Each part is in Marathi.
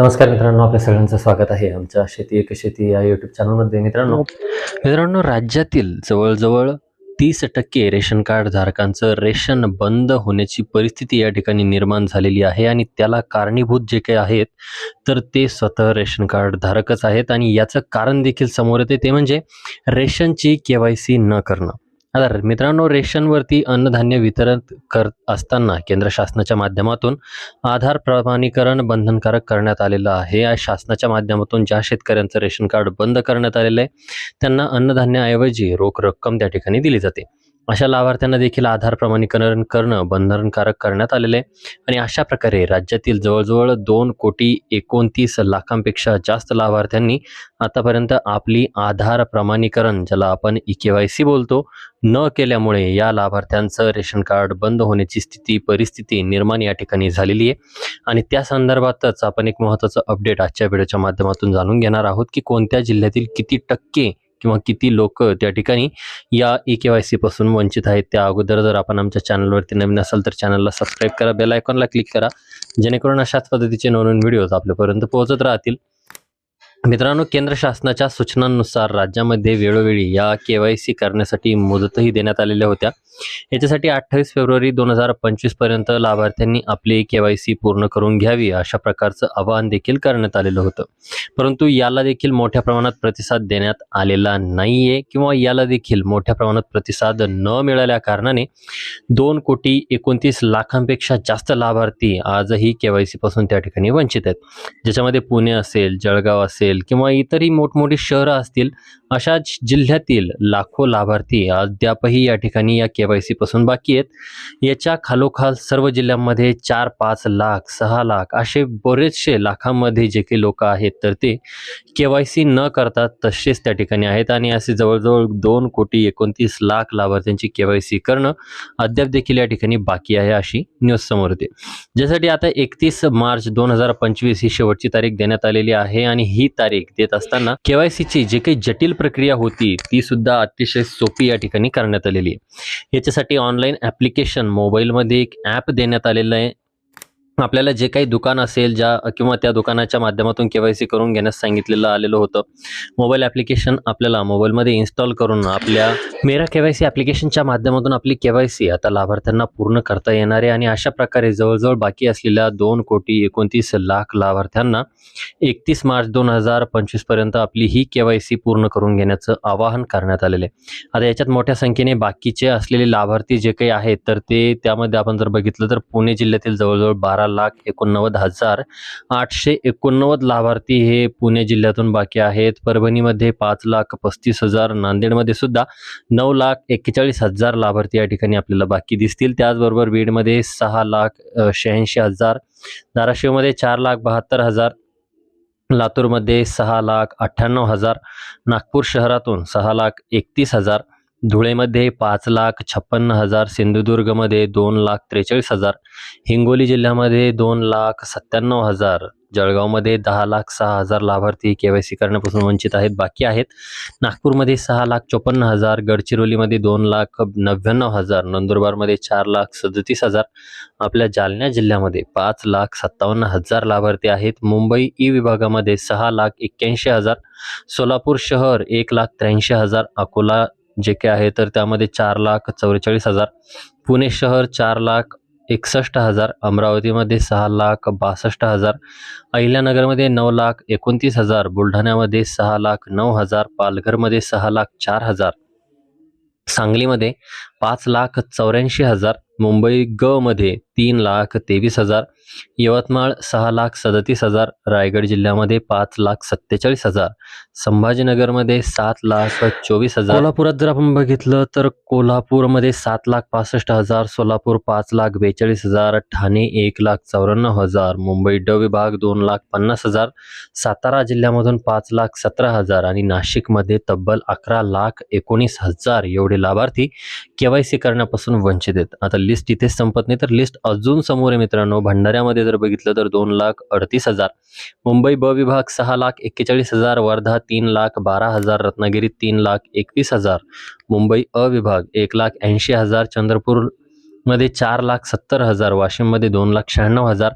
नमस्कार मित्रांनो आपल्या सगळ्यांचं स्वागत आहे आमच्या शेती एक शेती या युट्यूब चॅनलमध्ये मित्रांनो मित्रांनो राज्यातील जवळजवळ तीस टक्के रेशन कार्ड धारकांचं रेशन बंद होण्याची परिस्थिती या ठिकाणी निर्माण झालेली आहे आणि त्याला कारणीभूत जे काही आहेत तर ते स्वतः रेशन कार्ड धारकच आहेत. आणि याचं कारण देखील समोर येते ते म्हणजे रेशनची के वाय सी न करणं. आता मित्रांनो रेशनवरती अन्नधान्य वितरण करत असताना केंद्र शासनाच्या माध्यमातून आधार प्रमाणीकरण बंधनकारक करण्यात आलेलं आहे. या शासनाच्या माध्यमातून ज्या शेतकऱ्यांचं रेशन कार्ड बंद करण्यात आलेलं आहे त्यांना अन्नधान्याऐवजी रोख रक्कम त्या ठिकाणी दिली जाते. अशा लाभार्थ्यांना देखील आधार प्रमाणीकरण करणं बंधनकारक करण्यात आलेलं आहे. आणि अशा प्रकारे राज्यातील जवळजवळ दोन कोटी एकोणतीस लाखांपेक्षा जास्त लाभार्थ्यांनी आतापर्यंत आपली आधार प्रमाणीकरण ज्याला आपण ई के वाय सी बोलतो न केल्यामुळे या लाभार्थ्यांचं रेशन कार्ड बंद होण्याची स्थिती परिस्थिती निर्माण या ठिकाणी झालेली आहे. आणि त्या संदर्भातच आपण एक महत्त्वाचं अपडेट आजच्या व्हिडिओच्या माध्यमातून जाणून घेणार आहोत की कोणत्या जिल्ह्यातील किती टक्के किंवा किती लोक त्या ठिकाणी या ई के वाय सीपासून वंचित आहेत त्या अगोदर जर आपण आमच्या चॅनलवरती नवीन असाल तर चॅनलला सबस्क्राईब करा बेल आयकॉनला क्लिक करा जेणेकरून अशाच पद्धतीचे नवनवीन व्हिडिओज आपल्यापर्यंत पोहोचत राहतील. मित्रांनो केंद्र शासनाच्या सूचनांनुसार राज्यामध्ये वेळोवेळी या के वाय सी करण्यासाठी मुदतही देण्यात आलेल्या होत्या. याच्यासाठी अठ्ठावीस फेब्रुवारी दोन हजार पंचवीसपर्यंत लाभार्थ्यांनी आपली के वाय सी पूर्ण करून घ्यावी अशा प्रकारचं आवाहन देखील करण्यात आलेलं होतं. परंतु याला देखील मोठ्या प्रमाणात प्रतिसाद देण्यात आलेला नाहीये किंवा याला देखील मोठ्या प्रमाणात प्रतिसाद न मिळाल्या कारणाने दोन कोटी एकोणतीस लाखांपेक्षा जास्त लाभार्थी आजही के वाय सी पासून त्या ठिकाणी वंचित आहेत. ज्याच्यामध्ये पुणे असेल जळगाव असेल किंवा इतरही मोठमोठी शहरं असतील अशा जिल्ह्यातील लाखो लाभार्थी अद्यापही या ठिकाणी या के केवायसी पासून बाकी आहेत. याच्या खालोखाल सर्व जिल्ह्यांमध्ये चार पाच लाख सहा लाख असे बरेचसे लाखांमध्ये जे काही लोक आहेत तर ते केवायसी न करता तसेच त्या ठिकाणी आहेत. आणि असे जवळजवळ दोन कोटी एकोणतीस लाख लाभार्थ्यांची केवायसी करणं अद्याप देखील या ठिकाणी बाकी आहे अशी न्यूज समोर येते. ज्यासाठी आता एकतीस मार्च दोन हजार पंचवीस ही शेवटची तारीख देण्यात आलेली आहे आणि ही तारीख देत असताना केवायसीची जी काही जटिल प्रक्रिया होती ती सुद्धा अतिशय सोपी या ठिकाणी करण्यात आलेली आहे. याच्यासाठी ऑनलाईन ॲप्लिकेशन मोबाईलमध्ये एक ॲप देण्यात आलेलं आहे. आपल्याला जे काही दुकान असेल ज्या किंवा त्या दुकानाच्या माध्यमातून के वाय सी करून घेण्यास सांगितलेलं आलेलं होतं. मोबाईल ॲप्लिकेशन आपल्याला मोबाईलमध्ये इन्स्टॉल करून आपल्या मेरा केवायसी ॲप्लिकेशनच्या माध्यमातून आपली केवायसी आता लाभार्थ्यांना पूर्ण करता येणार आहे आणि अशा प्रकारे जवळजवळ बाकी असलेल्या दोन कोटी एकोणतीस लाख लाभार्थ्यांना एकतीस मार्च दोन हजार पंचवीसपर्यंत आपली ही केवायसी पूर्ण करून घेण्याचं आवाहन करण्यात आलेलं आहे. आता याच्यात मोठ्या संख्येने बाकीचे असलेले लाभार्थी जे काही आहेत तर ते त्यामध्ये आपण जर बघितलं तर पुणे जिल्ह्यातील जवळजवळ बारा लाख एकोणनव्वद हजार आठशे एकोणनव्वद लाभार्थी हे पुणे जिल्ह्यातून बाकी आहेत. परभणीमध्ये पाच लाख पस्तीस हजार नांदेडमध्ये सुद्धा नऊ लाख एक्केचाळीस हजार लाभार्थी या ठिकाणी आपल्याला बाकी दिसतील. त्याचबरोबर बीडमध्ये सहा लाख शहाऐंशी हजार धाराशिवमध्ये चार लाख बहात्तर हजार लातूरमध्ये सहा लाख अठ्ठ्याण्णव हजार नागपूर शहरातून सहा लाख एकतीस हजार धुळेमध्ये पाच लाख छप्पन्न हजार सिंधुदुर्गमध्ये दोन लाख त्रेचाळीस हजार हिंगोली जिल्ह्यामध्ये दोन लाख सत्त्याण्णव हजार जळगावमध्ये दहा लाख सहा हजार लाभार्थी के वाय सी करण्यापासून वंचित आहेत. बाकी आहेत नागपूरमध्ये सहा लाख चोपन्न हजार गडचिरोलीमध्ये दोन लाख नव्याण्णव हजार नंदुरबारमध्ये चार लाख सदतीस हजार आपल्या जालना जिल्ह्यामध्ये पाच लाख सत्तावन्न हजार लाभार्थी आहेत. मुंबई ई विभागामध्ये सहा लाख एक्क्याऐंशी हजार सोलापूर शहर एक लाख त्र्याऐंशी हजार अकोला जे काही आहे तर त्यामध्ये चार लाख चौवेचाळीस हजार पुणे शहर चार लाख एकसष्ट हजार अमरावतीमध्ये सहा लाख बासष्ट हजार अहिल्यानगरमध्ये नऊ लाख एकोणतीस हजार बुलढाण्यामध्ये सहा लाख नऊ हजार पालघरमध्ये सहा लाख चार हजार. सांगलीमध्ये पाच लाख चौऱ्याऐंशी हजार मुंबई ग मध्ये तीन लाख तेवीस हजार यवतमाळ सहा लाख सदतीस हजार रायगड जिल्ह्यामध्ये पाच लाख सत्तेचाळीस हजार संभाजीनगरमध्ये सात लाख चोवीस हजार. कोल्हापुरात जर आपण बघितलं तर कोल्हापूरमध्ये सात लाख पासष्ट हजार सोलापूर पाच लाख बेचाळीस हजार ठाणे एक लाख चौऱ्याण्णव हजार मुंबई ड विभाग दोन लाख पन्नास हजार सातारा जिल्ह्यामधून पाच लाख सतरा हजार आणि नाशिकमध्ये तब्बल अकरा लाख एकोणीस हजार एवढे लाभार्थी केवायसी करण्यापासून वंचित आहेत. आता लिस्ट इथेच संपत नाही तर लिस्ट अजून समोर आहे मित्रांनो भंडाऱ्यामध्ये जर बघितलं तर दोन लाख अडतीस हजार. मुंबई ब विभाग सहा लाख एक्केचाळीस हजार वर्धा तीन लाख बारा हजार रत्नागिरी तीन लाख एकवीस हजार. मुंबई अ विभाग एक लाख ऐंशी हजार चंद्रपूर मध्ये चार लाख सत्तर हजार वाशिममध्ये दोन लाख शहाण्णव हजार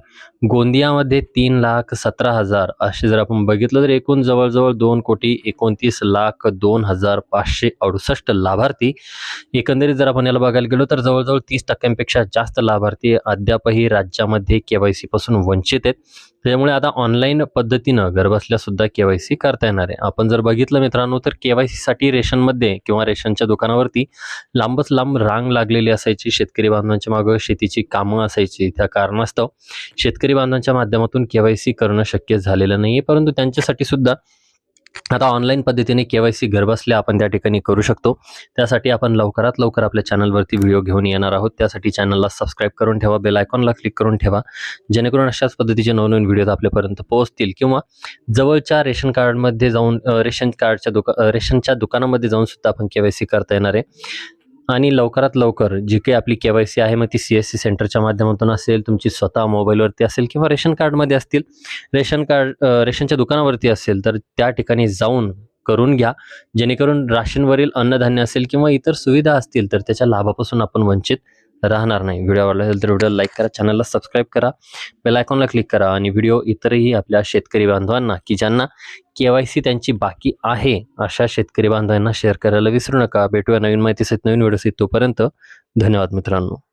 गोंदियामध्ये तीन लाख सतरा हजार. असे जर आपण बघितलं तर एकूण जवळजवळ दोन कोटी एकोणतीस लाख दोन हजार पाचशे अडुसष्ट लाभार्थी. एकंदरीत जर आपण याला बघायला गेलो तर जवळजवळ तीस टक्क्यांपेक्षा जास्त लाभार्थी अद्यापही राज्यामध्ये के वाय वंचित आहेत. त्यामुळे आता ऑनलाईन पद्धतीनं घरबसल्या सुद्धा के वाय सी करता येणार आहे. आपण जर बघितलं मित्रांनो तर के वाय सीसाठी रेशनमध्ये किंवा रेशनच्या दुकानावरती लांबच लांब रांग लागलेली असायची. शेतकरी बांधवांच्या मागं शेतीची कामं असायची. त्या कारणास्तव शेतकरी बांधवांच्या माध्यमातून के वाय सी करणं शक्य झालेलं नाही आहे परंतु त्यांच्यासाठी सुद्धा आता ऑनलाईन पद्धतीने के वाय सी घरबसल्या आपण त्या ठिकाणी करू शकतो. त्यासाठी आपण लवकरात लवकर आपल्या चॅनलवरती व्हिडिओ घेऊन येणार आहोत. त्यासाठी चॅनलला सबस्क्राईब करून ठेवा बेल आयकॉनला क्लिक करून ठेवा जेणेकरून अशाच पद्धतीचे नवनवीन व्हिडिओ आपल्यापर्यंत पोहोचतील. किंवा जवळच्या रेशन कार्डमध्ये जाऊन रेशन कार्डच्या दुका रेशनच्या दुकानामध्ये जाऊन सुद्धा आपण के वाय सी करता येणार आहे. आणि लवकरात लवकर जी काही आपली के वाय सी आहे मग ती सी एस सी सेंटरच्या माध्यमातून असेल तुमची स्वतः मोबाईलवरती असेल किंवा रेशन कार्डमध्ये असतील रेशन कार्ड रेशनच्या दुकानावरती असेल तर त्या ठिकाणी जाऊन करून घ्या. जेणेकरून राशनवरील अन्नधान्य असेल किंवा इतर सुविधा असतील तर त्याच्या लाभापासून आपण वंचित राहणार नाही. व्हिडिओ आवडला असेल तर व्हिडिओ लाईक करा चॅनलला सबस्क्राईब करा बेल आयकॉनला क्लिक करा आणि व्हिडिओ इतरही आपल्या शेतकरी बांधवांना की ज्यांना के वाय सी त्यांची बाकी आहे अशा शेतकरी बांधवांना शेअर करायला विसरू नका. भेटूया नवीन माहितीसहित नवीन व्हिडिओसहित तोपर्यंत धन्यवाद मित्रांनो.